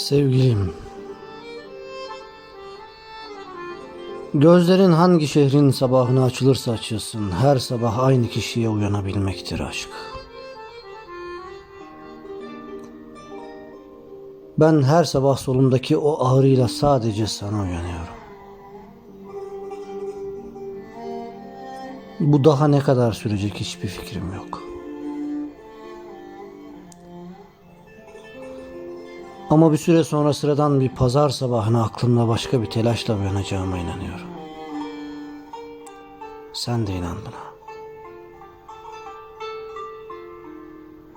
Sevgilim. Gözlerin hangi şehrin sabahına açılırsa açılsın, her sabah aynı kişiye uyanabilmektir aşk. Ben her sabah solumdaki o ağrıyla sadece sana uyanıyorum. Bu daha ne kadar sürecek hiçbir fikrim yok. Ama bir süre sonra sıradan bir pazar sabahına aklımda başka bir telaşla uyanacağıma inanıyorum. Sen de inan buna.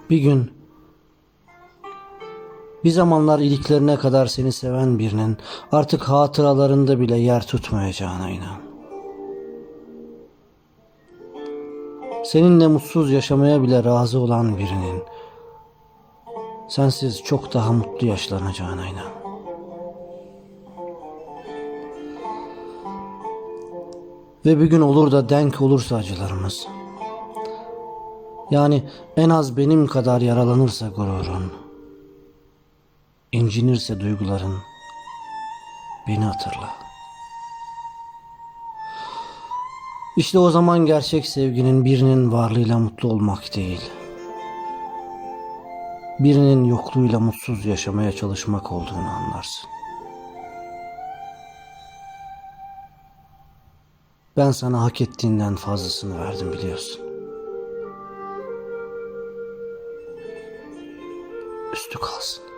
Bir gün bir zamanlar iliklerine kadar seni seven birinin artık hatıralarında bile yer tutmayacağına inan. Seninle mutsuz yaşamaya bile razı olan birinin sensiz çok daha mutlu yaşlanacağına inan. Ve bir gün olur da denk olursa acılarımız. Yani en az benim kadar yaralanırsa gururun, incinirse duyguların, beni hatırla. İşte o zaman gerçek sevginin birinin varlığıyla mutlu olmak değil, birinin yokluğuyla mutsuz yaşamaya çalışmak olduğunu anlarsın. Ben sana hak ettiğinden fazlasını verdim biliyorsun. Üstü kalsın.